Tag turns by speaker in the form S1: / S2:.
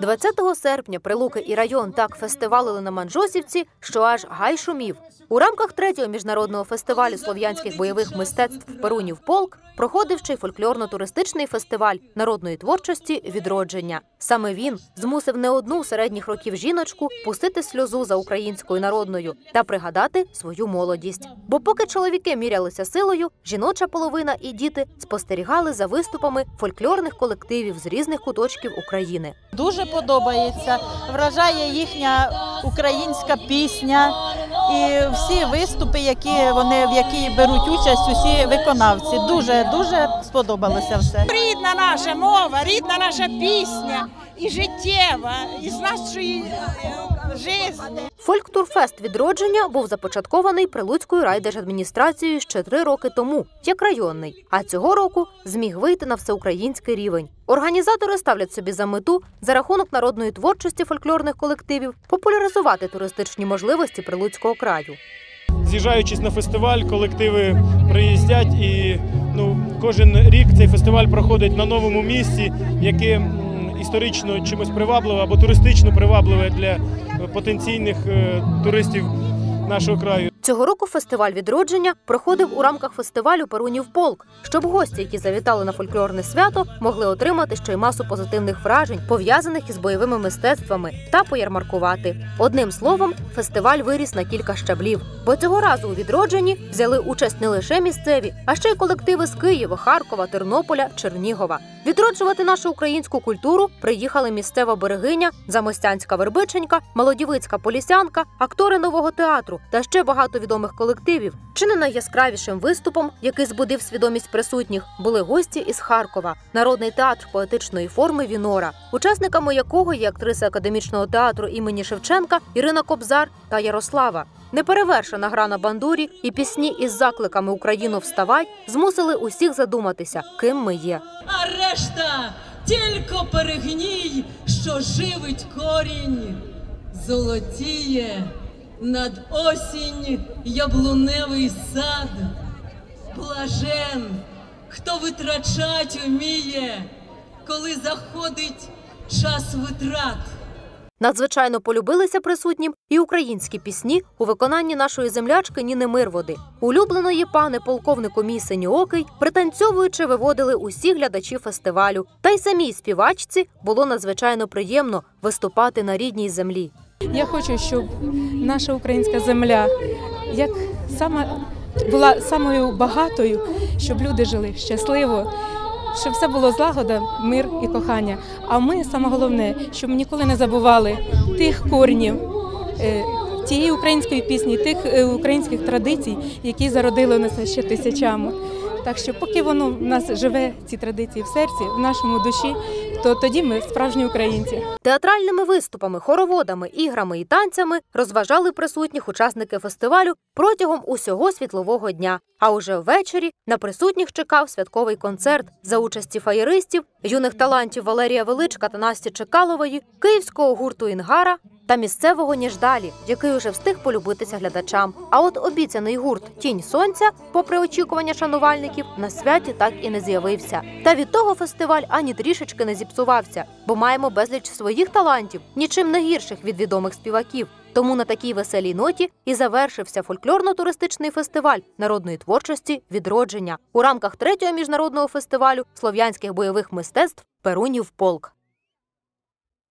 S1: 20 серпня Прилуки і район так фестивалили на Манжосівці, що аж гай шумів. У рамках третього міжнародного фестивалю слов'янських бойових мистецтв Перунів Полк проходив ще й фольклорно-туристичний фестиваль народної творчості Відродження. Саме він змусив не одну середніх років жіночку пустити сльозу за українською народною та пригадати свою молодість. Бо поки чоловіки мірялися силою, жіноча половина і діти спостерігали за виступами фольклорних колективів з різних куточків України.
S2: Дуже подобається. Вражає їхня українська пісня і всі виступи, які вони в які беруть участь, усі виконавці. Дуже дуже сподобалося все.
S3: Рідна наша мова, рідна наша пісня і життєва, і з нашої е, житті.
S1: Фольктурфест відродження був започаткований Прилуцькою райдержадміністрацією ще три роки тому, як районний. А цього року зміг вийти на всеукраїнський рівень. Організатори ставлять собі за мету за рахунок народної творчості фольклорних колективів популяризувати туристичні можливості Прилуцького краю.
S4: з'їжджаючись на фестиваль, колективи приїздять і ну, кожен рік цей фестиваль проходить на новому місці, яке історично чимось привабливе або туристично привабливе для потенційних е, туристів нашого краю.
S1: Цього року фестиваль відродження проходив у рамках фестивалю Перунів Полк, щоб гості, які завітали на фольклорне свято, могли отримати ще й масу позитивних вражень, пов'язаних із бойовими мистецтвами, та поярмаркувати. Одним словом, фестиваль виріс на кілька щаблів. Бо цього разу у відродженні взяли участь не лише місцеві, а ще й колективи з Києва, Харкова, Тернополя, Чернігова. Відроджувати нашу українську культуру приїхали місцева берегиня, замостянська вербиченька, молодівицька полісянка, актори нового театру та ще багато відомих колективів. Чи не найяскравішим виступом, який збудив свідомість присутніх, були гості із Харкова, народний театр поетичної форми Вінора, учасниками якого є актриси академічного театру імені Шевченка Ірина Кобзар та Ярослава. Неперевершена гра на бандурі і пісні із закликами Україну вставай змусили усіх задуматися, ким ми є.
S5: а решта тільки перегній, що живить корінь, золотіє над осінь яблуневий сад. Блажен, хто витрачать уміє, коли заходить час витрат.
S1: Надзвичайно полюбилися присутнім і українські пісні у виконанні нашої землячки Ніни Мирводи. Улюбленої пани полковнику мій синьоокий, пританцьовуючи, виводили усі глядачі фестивалю. Та й самій співачці було надзвичайно приємно виступати на рідній землі.
S6: Я хочу, щоб наша українська земля як сама була самою багатою, щоб люди жили щасливо, щоб все було злагода, мир і кохання. А ми саме головне, щоб ніколи не забували тих корнів. е, Тієї української пісні, тих е, українських традицій, які зародили нас ще тисячами. Так що, поки воно в нас живе, ці традиції в серці, в нашому душі, то тоді ми справжні українці.
S1: Театральними виступами, хороводами, іграми і танцями розважали присутніх учасники фестивалю протягом усього світлового дня. А уже ввечері на присутніх чекав святковий концерт за участі фаєристів, юних талантів Валерія Величка та Насті Чекалової, київського гурту Інгара та місцевого Ніждалі, який уже встиг полюбитися глядачам. А от обіцяний гурт Тінь сонця, попри очікування шанувальників, на святі так і не з'явився. Та від того фестиваль ані трішечки не зіпсувався, бо маємо безліч своїх талантів, нічим не гірших від відомих співаків. Тому на такій веселій ноті і завершився фольклорно-туристичний фестиваль народної творчості відродження у рамках третього міжнародного фестивалю слов'янських бойових мистецтв Перунів Полк.